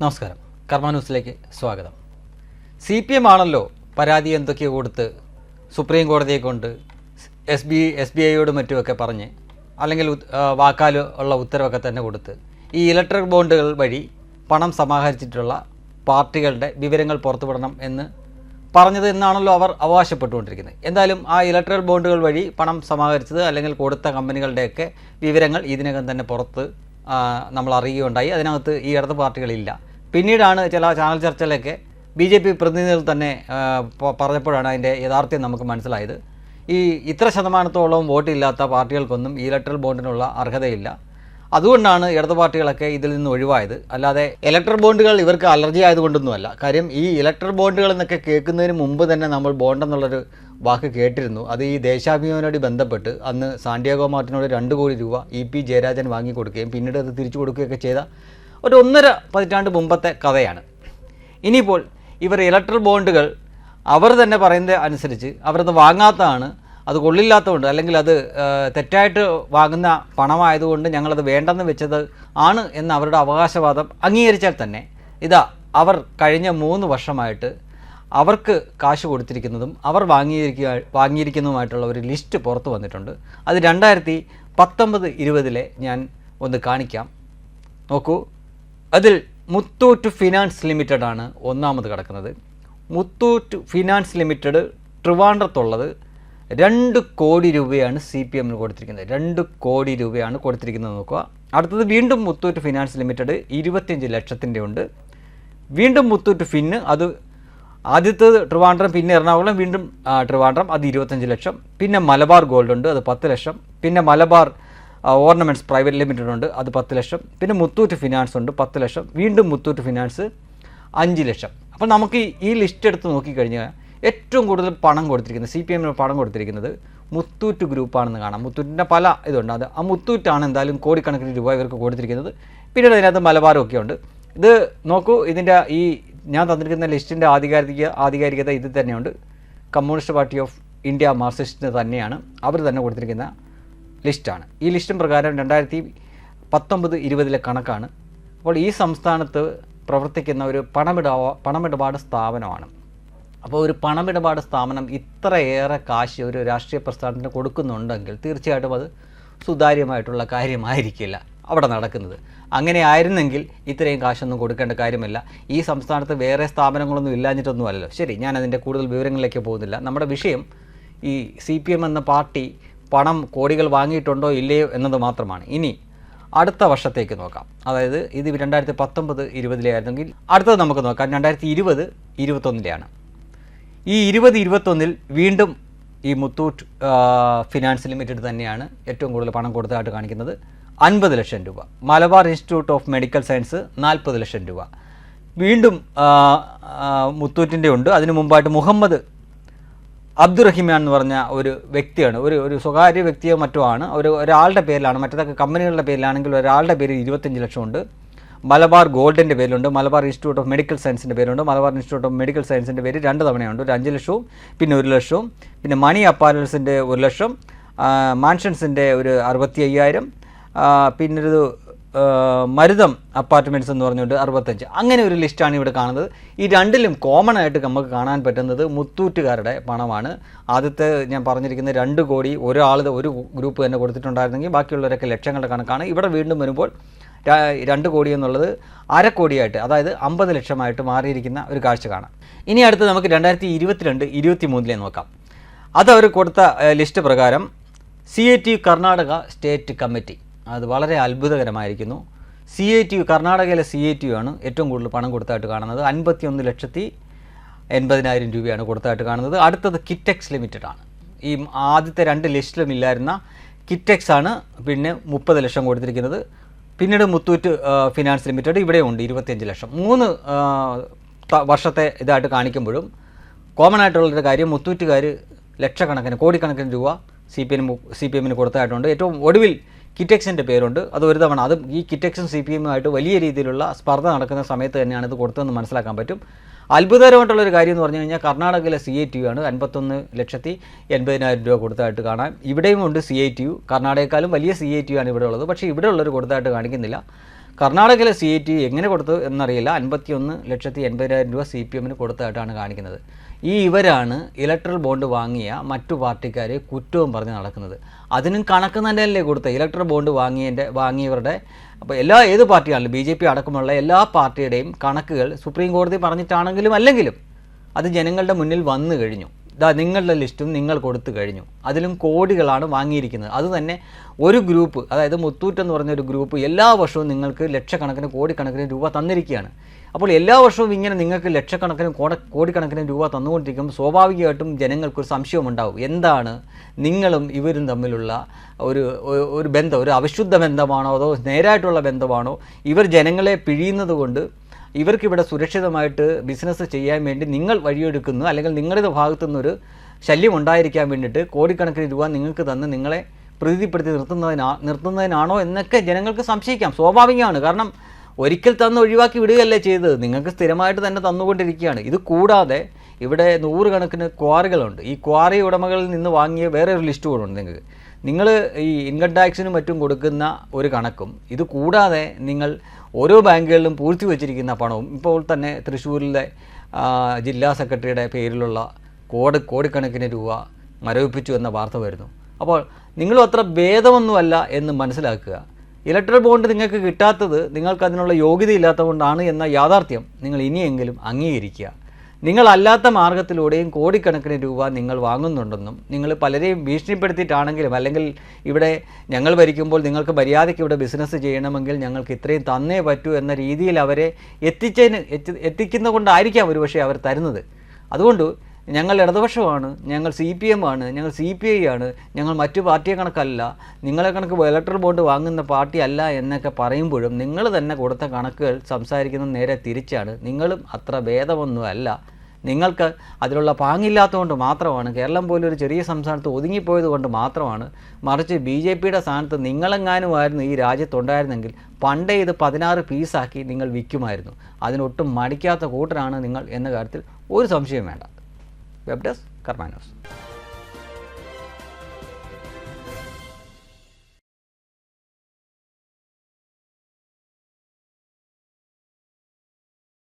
നമസ്കാരം. കർമ്മ ന്യൂസിലേക്ക് സ്വാഗതം. സി പി എം ആണല്ലോ പരാതി എന്തൊക്കെയോ കൊടുത്ത് സുപ്രീം കോടതിയെ കൊണ്ട് എസ് ബി എസ് ബി ഐയോട് മറ്റുമൊക്കെ പറഞ്ഞ് അല്ലെങ്കിൽ വാക്കാൽ ഉള്ള ഉത്തരവൊക്കെ തന്നെ കൊടുത്ത് ഈ ഇലക്ട്രിക് ബോണ്ടുകൾ വഴി പണം സമാഹരിച്ചിട്ടുള്ള പാർട്ടികളുടെ വിവരങ്ങൾ പുറത്തുവിടണം എന്ന് പറഞ്ഞത് എന്നാണല്ലോ അവർ അവകാശപ്പെട്ടുകൊണ്ടിരിക്കുന്നത്. എന്തായാലും ആ ഇലക്ട്രൽ ബോണ്ടുകൾ വഴി പണം സമാഹരിച്ചത് അല്ലെങ്കിൽ കൊടുത്ത കമ്പനികളുടെയൊക്കെ വിവരങ്ങൾ ഇതിനകം തന്നെ പുറത്ത് നമ്മൾ അറിയുകയുണ്ടായി. അതിനകത്ത് ഈ ഇടത് പാർട്ടികളില്ല. പിന്നീടാണ് ചില ചാനൽ ചർച്ചയിലൊക്കെ ബി ജെ പി പ്രതിനിധികൾ തന്നെ പറഞ്ഞപ്പോഴാണ് അതിന്റെ യഥാർത്ഥ്യം നമുക്ക് മനസ്സിലായത്. ഈ ഇത്ര ശതമാനത്തോളം വോട്ടില്ലാത്ത പാർട്ടികൾക്കൊന്നും ഈ ഇലക്ട്രൽ ബോണ്ടിനുള്ള അർഹതയില്ല. അതുകൊണ്ടാണ് ഇടത് പാർട്ടികളൊക്കെ ഇതിൽ നിന്ന് ഒഴിവായത്. അല്ലാതെ ഇലക്ട്രൽ ബോണ്ടുകൾ ഇവർക്ക് അലർജി ആയതുകൊണ്ടൊന്നുമല്ല കാര്യം ഈ ഇലക്ട്രൽ ബോണ്ടുകൾ എന്നൊക്കെ കേൾക്കുന്നതിന് മുമ്പ് തന്നെ നമ്മൾ ബോണ്ട് എന്നുള്ളൊരു വാക്ക് കേട്ടിരുന്നു. അത് ഈ ദേശാഭിമാനോട് ബന്ധപ്പെട്ട് അന്ന് സാന്റിയാഗോ മാർട്ടിനോട് രണ്ട് കോടി രൂപ ഇ പി ജയരാജൻ വാങ്ങിക്കൊടുക്കുകയും പിന്നീട് അത് തിരിച്ചു കൊടുക്കുകയൊക്കെ ചെയ്ത ഒരു ഒന്നര പതിറ്റാണ്ട് മുമ്പത്തെ കഥയാണ്. ഇനിയിപ്പോൾ ഇവർ ഇലക്ട്രൽ ബോണ്ടുകൾ അവർ തന്നെ പറയുന്നത് അനുസരിച്ച് അവരത് വാങ്ങാത്തതാണ് അത് കൊള്ളില്ലാത്തതുകൊണ്ട് അല്ലെങ്കിൽ അത് തെറ്റായിട്ട് വാങ്ങുന്ന പണമായതുകൊണ്ട് ഞങ്ങളത് വേണ്ടെന്ന് വെച്ചത് ആണ് എന്ന അവരുടെ അവകാശവാദം അംഗീകരിച്ചാൽ തന്നെ. ഇതാ അവർ കഴിഞ്ഞ മൂന്ന് വർഷമായിട്ട് അവർക്ക് കാശ് കൊടുത്തിരിക്കുന്നതും അവർ വാങ്ങിയിരിക്കുക വാങ്ങിയിരിക്കുന്നതുമായിട്ടുള്ള ഒരു ലിസ്റ്റ് പുറത്തു വന്നിട്ടുണ്ട്. അത് രണ്ടായിരത്തി പത്തൊമ്പത് ഇരുപതിലെ ഞാൻ ഒന്ന് കാണിക്കാം. നോക്കൂ. അതിൽ മുത്തൂറ്റ് ഫിനാൻസ് ലിമിറ്റഡ് ആണ് ഒന്നാമത് കിടക്കുന്നത്. മുത്തൂറ്റ് ഫിനാൻസ് ലിമിറ്റഡ് ട്രിവാൻഡ്രത്തുള്ളത് രണ്ട് കോടി രൂപയാണ് സി പി എമ്മിന് കൊടുത്തിരിക്കുന്നത്. രണ്ട് കോടി രൂപയാണ് കൊടുത്തിരിക്കുന്നത് നോക്കുക. അടുത്തത് വീണ്ടും മുത്തൂറ്റ് ഫിനാൻസ് ലിമിറ്റഡ് ഇരുപത്തിയഞ്ച് ലക്ഷത്തിന്റെ ഉണ്ട്. വീണ്ടും മുത്തൂറ്റ് ഫിന്ന് അത് ആദ്യത്തേത് ട്രിവാൻഡ്രം പിന്നെ എറണാകുളം വീണ്ടും ട്രിവാൻഡ്രം അത് ഇരുപത്തഞ്ച് ലക്ഷം. പിന്നെ മലബാർ ഗോൾഡ് ഉണ്ട് അത് പത്ത് ലക്ഷം. പിന്നെ മലബാർ ഓർണമെന്റ്സ് പ്രൈവറ്റ് ലിമിറ്റഡ് ഉണ്ട് അത് പത്ത് ലക്ഷം. പിന്നെ മുത്തൂറ്റ് ഫിനാൻസ് ഉണ്ട് പത്ത് ലക്ഷം. വീണ്ടും മുത്തൂറ്റ് ഫിനാൻസ് അഞ്ച് ലക്ഷം. അപ്പോൾ നമുക്ക് ഈ ലിസ്റ്റ് എടുത്ത് നോക്കിക്കഴിഞ്ഞാൽ ഏറ്റവും കൂടുതൽ പണം കൊടുത്തിരിക്കുന്നത് സി പി എമ്മിന് പണം കൊടുത്തിരിക്കുന്നത് മുത്തൂറ്റ് ഗ്രൂപ്പാണെന്ന് കാണാം. മുത്തൂറ്റിന്റെ പല ഇതുണ്ട്. അത് ആ മുത്തൂറ്റാണ് എന്തായാലും കോടിക്കണക്കിന് രൂപ ഇവർക്ക് കൊടുത്തിരിക്കുന്നത്. പിന്നീട് അതിനകത്ത് മലബാറും ഒക്കെ ഉണ്ട്. ഇത് നോക്കൂ ഇതിന്റെ ഈ ഞാൻ തന്നിരിക്കുന്ന ലിസ്റ്റിന്റെ ആധികാരിക ആധികാരികത ഇത് തന്നെയുണ്ട്. കമ്മ്യൂണിസ്റ്റ് പാർട്ടി ഓഫ് ഇന്ത്യ മാർസിസ്റ്റിന് തന്നെയാണ് അവർ തന്നെ കൊടുത്തിരിക്കുന്ന ലിസ്റ്റാണ്. ഈ ലിസ്റ്റും പ്രകാരം രണ്ടായിരത്തി പത്തൊമ്പത് ഇരുപതിലെ കണക്കാണ്. അപ്പോൾ ഈ സംസ്ഥാനത്ത് പ്രവർത്തിക്കുന്ന ഒരു പണമിട പണമിടപാട് സ്ഥാപനമാണ്. അപ്പോൾ ഒരു പണമിടപാട് സ്ഥാപനം ഇത്രയേറെ കാശ് ഒരു രാഷ്ട്രീയ പ്രസ്ഥാനത്തിന് കൊടുക്കുന്നുണ്ടെങ്കിൽ തീർച്ചയായിട്ടും അത് സുതാര്യമായിട്ടുള്ള കാര്യമായിരിക്കില്ല. അവിടെ നടക്കുന്നത്. അങ്ങനെ ആയിരുന്നെങ്കിൽ ഇത്രയും കാശൊന്നും കൊടുക്കേണ്ട കാര്യമില്ല. ഈ സംസ്ഥാനത്ത് വേറെ സ്ഥാപനങ്ങളൊന്നും ഇല്ലാഞ്ഞിട്ടൊന്നും അല്ലല്ലോ ശരി ഞാൻ അതിന്റെ കൂടുതൽ വിവരങ്ങളിലേക്ക് പോകുന്നില്ല. നമ്മുടെ വിഷയം ഈ സി പി എം എന്ന പാർട്ടി പണം കോടികൾ വാങ്ങിയിട്ടുണ്ടോ ഇല്ലയോ എന്നത് മാത്രമാണ്. ഇനി അടുത്ത വർഷത്തേക്ക് നോക്കാം. അതായത് ഇത് രണ്ടായിരത്തി പത്തൊമ്പത് ഇരുപതിലെ ആയിരുന്നെങ്കിൽ അടുത്തത് നമുക്ക് നോക്കാം. രണ്ടായിരത്തി ഇരുപത് ഇരുപത്തൊന്നിലെയാണ്. ഈ ഇരുപത് ഇരുപത്തൊന്നിൽ വീണ്ടും ഈ മുത്തൂട്ട് ഫിനാൻസ് ലിമിറ്റഡ് തന്നെയാണ് ഏറ്റവും കൂടുതൽ പണം കൊടുത്തതായിട്ട് കാണിക്കുന്നത്. അൻപത് ലക്ഷം രൂപ. Malabar institute of medical science നാൽപ്പത് ലക്ഷം രൂപ. വീണ്ടും മുത്തൂറ്റിന്റെ ഉണ്ട്. അതിനു മുമ്പായിട്ട് മുഹമ്മദ് അബ്ദുറഹിമാൻ എന്ന് പറഞ്ഞ ഒരു വ്യക്തിയാണ്. ഒരു ഒരു സ്വകാര്യ വ്യക്തിയോ മറ്റോ ആണ്. ഒരു ഒരാളുടെ പേരിലാണ്. മറ്റേതൊക്കെ കമ്പനികളുടെ പേരിലാണെങ്കിൽ ഒരാളുടെ പേരിൽ ഇരുപത്തഞ്ച് ലക്ഷമുണ്ട് മലബാർ ഗോൾഡിന്റെ പേരിലുണ്ട്. മലബാർ ഇൻസ്റ്റിറ്റ്യൂട്ട് ഓഫ് മെഡിക്കൽ സയൻസിന്റെ പേരുണ്ട് മലബാർ ഇൻസ്റ്റിറ്റ്യൂട്ട് ഓഫ് മെഡിക്കൽ സയൻസിന്റെ പേര് രണ്ട് തവണയുണ്ട്. ഒരു അഞ്ച് ലക്ഷവും പിന്നെ ഒരു ലക്ഷവും പിന്നെ മണി അപ്പാരൽസിന്റെ ഒരു ലക്ഷം മാൻഷൻസിന്റെ ഒരു അറുപത്തി അയ്യായിരം പിന്നൊരു മരുതം അപ്പാർട്ട്മെന്റ്സ് എന്ന് പറഞ്ഞുകൊണ്ട് അറുപത്തഞ്ച്. അങ്ങനെ ഒരു ലിസ്റ്റാണ് ഇവിടെ കാണുന്നത്. ഈ രണ്ടിലും കോമൺ ആയിട്ട് നമുക്ക് കാണാൻ പറ്റുന്നത് മുത്തൂറ്റുകാരുടെ പണമാണ്. ആദ്യത്തെ ഞാൻ പറഞ്ഞിരിക്കുന്ന രണ്ട് കോടി ഒരാൾ ഒരു ഗ്രൂപ്പ് തന്നെ കൊടുത്തിട്ടുണ്ടായിരുന്നെങ്കിൽ ബാക്കിയുള്ളവരൊക്കെ ലക്ഷങ്ങളുടെ കണക്കാണ്. ഇവിടെ വീണ്ടും വരുമ്പോൾ രണ്ട് കോടി എന്നുള്ളത് അരക്കോടിയായിട്ട് അതായത് അമ്പത് ലക്ഷമായിട്ട് മാറിയിരിക്കുന്ന ഒരു കാഴ്ച കാണാം. ഇനി അടുത്ത് നമുക്ക് രണ്ടായിരത്തി ഇരുപത്തിരണ്ട് ഇരുപത്തി മൂന്നിലെ നോക്കാം അതവർ കൊടുത്ത ലിസ്റ്റ് പ്രകാരം C A T Karnataka state committee അത് വളരെ അത്ഭുതകരമായിരിക്കുന്നു. സി എ ടി യു കർണാടകയിലെ സി എ ടി യു ആണ് ഏറ്റവും കൂടുതൽ പണം കൊടുത്തായിട്ട് കാണുന്നത്. അൻപത്തി ഒന്ന് ലക്ഷത്തി എൺപതിനായിരം രൂപയാണ് കൊടുത്തായിട്ട് കാണുന്നത്. അടുത്തത് കിറ്റെക്സ് ലിമിറ്റഡ് ആണ്. ഈ ആദ്യത്തെ രണ്ട് ലിസ്റ്റിലും ഇല്ലായിരുന്ന കിറ്റെക്സ് ആണ് പിന്നെ മുപ്പത് ലക്ഷം കൊടുത്തിരിക്കുന്നത്. പിന്നീട് മുത്തൂറ്റ് ഫിനാൻസ് ലിമിറ്റഡ് ഇവിടെയുണ്ട് ഇരുപത്തിയഞ്ച് ലക്ഷം. മൂന്ന് വർഷത്തെ ഇതായിട്ട് കാണിക്കുമ്പോഴും കോമൺ ആയിട്ടുള്ളൊരു കാര്യം മുത്തൂറ്റുകാർ ലക്ഷക്കണക്കിന് കോടിക്കണക്കിന് രൂപ C P M C P എമ്മിന് കൊടുത്തതായിട്ടുണ്ട് ഏറ്റവും ഒടുവിൽ കിറ്റെക്സിന്റെ പേരുണ്ട്. അത് ഒരു തവണ അതും ഈ കിറ്റെക്സും സി പി എമ്മുമായിട്ട് വലിയ രീതിയിലുള്ള സ്പർദ്ധ നടക്കുന്ന സമയത്ത് തന്നെയാണ് ഇത് കൊടുത്തതെന്ന് മനസ്സിലാക്കാൻ പറ്റും. അത്ഭുതകരമായിട്ടുള്ളൊരു കാര്യം എന്ന് പറഞ്ഞു കഴിഞ്ഞാൽ കർണാടകയിലെ സി ഐ ടി യു ആണ് അൻപത്തൊന്ന് ലക്ഷത്തി എൺപതിനായിരം രൂപ കൊടുത്തതായിട്ട് കാണാം. ഇവിടെയും ഉണ്ട് സി ഐ ടി യു. കർണാടകക്കാലും വലിയ സി ഐ ടി യു ആണ് ഇവിടെ ഉള്ളത്. പക്ഷേ ഇവിടെ ഉള്ളൊരു കൊടുത്തതായിട്ട് കാണിക്കുന്നില്ല. കർണാടകയിലെ സി ഐ ടി യു എങ്ങനെ കൊടുത്തു എന്നറിയില്ല. അൻപത്തിയൊന്ന് ലക്ഷത്തി എൺപതിനായിരം രൂപ സി പി എമ്മിന് കൊടുത്തതായിട്ടാണ് കാണിക്കുന്നത്. ഈ ഇവരാണ് ഇലക്ട്രൽ ബോണ്ട് വാങ്ങിയ മറ്റു പാർട്ടിക്കാരെ കുറ്റവും പറഞ്ഞ് നടക്കുന്നത്. അതിനും കണക്ക് തന്നെയല്ലേ കൊടുത്തത്? ഇലക്ട്രൽ ബോണ്ട് വാങ്ങിയതിന്റെ വാങ്ങിയവരുടെ അപ്പോൾ എല്ലാ ഏത് പാർട്ടിയാണെങ്കിലും ബി ജെ പി അടക്കമുള്ള എല്ലാ പാർട്ടിയുടെയും കണക്കുകൾ സുപ്രീം കോടതി പറഞ്ഞിട്ടാണെങ്കിലും അല്ലെങ്കിലും അത് ജനങ്ങളുടെ മുന്നിൽ വന്നു കഴിഞ്ഞു. ഇതാ നിങ്ങളുടെ ലിസ്റ്റും നിങ്ങൾ കൊടുത്തു കഴിഞ്ഞു. അതിലും കോടികളാണ് വാങ്ങിയിരിക്കുന്നത്. അതുതന്നെ ഒരു ഗ്രൂപ്പ് അതായത് മുത്തൂറ്റ് എന്ന് പറഞ്ഞ ഒരു ഗ്രൂപ്പ് എല്ലാ വർഷവും നിങ്ങൾക്ക് ലക്ഷക്കണക്കിന് കോടിക്കണക്കിന് രൂപ തന്നിരിക്കുകയാണ്. അപ്പോൾ എല്ലാ വർഷവും ഇങ്ങനെ നിങ്ങൾക്ക് ലക്ഷക്കണക്കിന് കോട കോടിക്കണക്കിന് രൂപ തന്നുകൊണ്ടിരിക്കുമ്പോൾ സ്വാഭാവികമായിട്ടും ജനങ്ങൾക്കൊരു സംശയമുണ്ടാവും എന്താണ്? നിങ്ങളും ഇവരും തമ്മിലുള്ള ഒരു- ഒരു ബന്ധം ഒരു അവിശുദ്ധ ബന്ധമാണോ അതോ നേരായിട്ടുള്ള ബന്ധമാണോ? ഇവർ ജനങ്ങളെ പിഴിയുന്നത് കൊണ്ട് ഇവർക്കിവിടെ സുരക്ഷിതമായിട്ട് ബിസിനസ് ചെയ്യാൻ വേണ്ടി നിങ്ങൾ വഴിയൊരുക്കുന്നു അല്ലെങ്കിൽ നിങ്ങളുടെ ഭാഗത്തു നിന്നൊരു ശല്യം ഉണ്ടായിരിക്കാൻ വേണ്ടിയിട്ട് കോടിക്കണക്കിന് രൂപ നിങ്ങൾക്ക് തന്ന് നിങ്ങളെ പ്രീതിപ്പെടുത്തി നിർത്തുന്നതിനാ നിർത്തുന്നതിനാണോ എന്നൊക്കെ ജനങ്ങൾക്ക് സംശയിക്കാം. സ്വാഭാവികമാണ്. കാരണം ഒരിക്കൽ തന്ന് ഒഴിവാക്കി വിടുകയല്ലേ ചെയ്തത്. നിങ്ങൾക്ക് സ്ഥിരമായിട്ട് തന്നെ തന്നുകൊണ്ടിരിക്കുകയാണ്. ഇത് കൂടാതെ ഇവിടെ നൂറുകണക്കിന് ക്വാറികളുണ്ട്. ഈ ക്വാറി ഉടമകളിൽ നിന്ന് വാങ്ങിയ വേറെ ഒരു ലിസ്റ്റ് കൂടെ ഉണ്ട് നിങ്ങൾക്ക്. നിങ്ങൾ ഈ ഇൻകം ടാക്സിനും മറ്റും കൊടുക്കുന്ന ഒരു കണക്കും ഇത് കൂടാതെ നിങ്ങൾ ഓരോ ബാങ്കുകളിലും പൂഴ്ത്തി വച്ചിരിക്കുന്ന പണവും ഇപ്പോൾ തന്നെ തൃശ്ശൂരിലെ ജില്ലാ സെക്രട്ടറിയുടെ പേരിലുള്ള കോടി കോടിക്കണക്കിന് രൂപ മരവിപ്പിച്ചു എന്ന വാർത്ത വരുന്നു. അപ്പോൾ നിങ്ങളും അത്ര ഭേദമൊന്നുമല്ല എന്ന് മനസ്സിലാക്കുക. ഇലക്ട്രൽ ബോണ്ട് നിങ്ങൾക്ക് കിട്ടാത്തത് നിങ്ങൾക്ക് അതിനുള്ള യോഗ്യത ഇല്ലാത്തതുകൊണ്ടാണ് എന്ന യാഥാർത്ഥ്യം നിങ്ങൾ ഇനിയെങ്കിലും അംഗീകരിക്കുക. നിങ്ങളല്ലാത്ത മാർഗത്തിലൂടെയും കോടിക്കണക്കിന് രൂപ നിങ്ങൾ വാങ്ങുന്നുണ്ടെന്നും നിങ്ങൾ പലരെയും ഭീഷണിപ്പെടുത്തിയിട്ടാണെങ്കിലും അല്ലെങ്കിൽ ഇവിടെ ഞങ്ങൾ ഭരിക്കുമ്പോൾ നിങ്ങൾക്ക് മര്യാദയ്ക്ക് ഇവിടെ ബിസിനസ് ചെയ്യണമെങ്കിൽ ഞങ്ങൾക്ക് ഇത്രയും തന്നേ പറ്റൂ എന്ന രീതിയിൽ അവരെ എത്തിച്ചതിന് എത്തി എത്തിക്കുന്ന കൊണ്ടായിരിക്കാം ഒരുപക്ഷെ അവർ തരുന്നത്. അതുകൊണ്ട് ഞങ്ങൾ ഇടതുപക്ഷമാണ് ഞങ്ങൾ സി പി എം ആണ് ഞങ്ങൾ സി പി ഐ ആണ് ഞങ്ങൾ മറ്റു പാർട്ടിയെ കണക്കല്ല നിങ്ങളെ കണക്ക് ഇലക്ട്രൽ ബോണ്ട് വാങ്ങുന്ന പാർട്ടി അല്ല എന്നൊക്കെ പറയുമ്പോഴും നിങ്ങൾ തന്നെ കൊടുത്ത കണക്കുകൾ സംസാരിക്കുന്നത് നേരെ തിരിച്ചാണ്. നിങ്ങളും അത്ര ഭേദമൊന്നുമല്ല. നിങ്ങൾക്ക് അതിലുള്ള പാങ്ങില്ലാത്തതുകൊണ്ട് മാത്രമാണ് കേരളം പോലൊരു ചെറിയ സംസ്ഥാനത്ത് ഒതുങ്ങിപ്പോയത് കൊണ്ട് മാത്രമാണ് മറിച്ച് ബി ജെ പിയുടെ സ്ഥാനത്ത് നിങ്ങളെങ്ങാനുമായിരുന്നു ഈ രാജ്യത്തുണ്ടായിരുന്നെങ്കിൽ പണ്ടേ ഇത് പതിനാറ് പീസാക്കി നിങ്ങൾ വിൽക്കുമായിരുന്നു. അതിനൊട്ടും മടിക്കാത്ത കൂട്ടരാണ് നിങ്ങൾ എന്ന കാര്യത്തിൽ ഒരു സംശയം വേണ്ട. Web desk കർമാനോസ്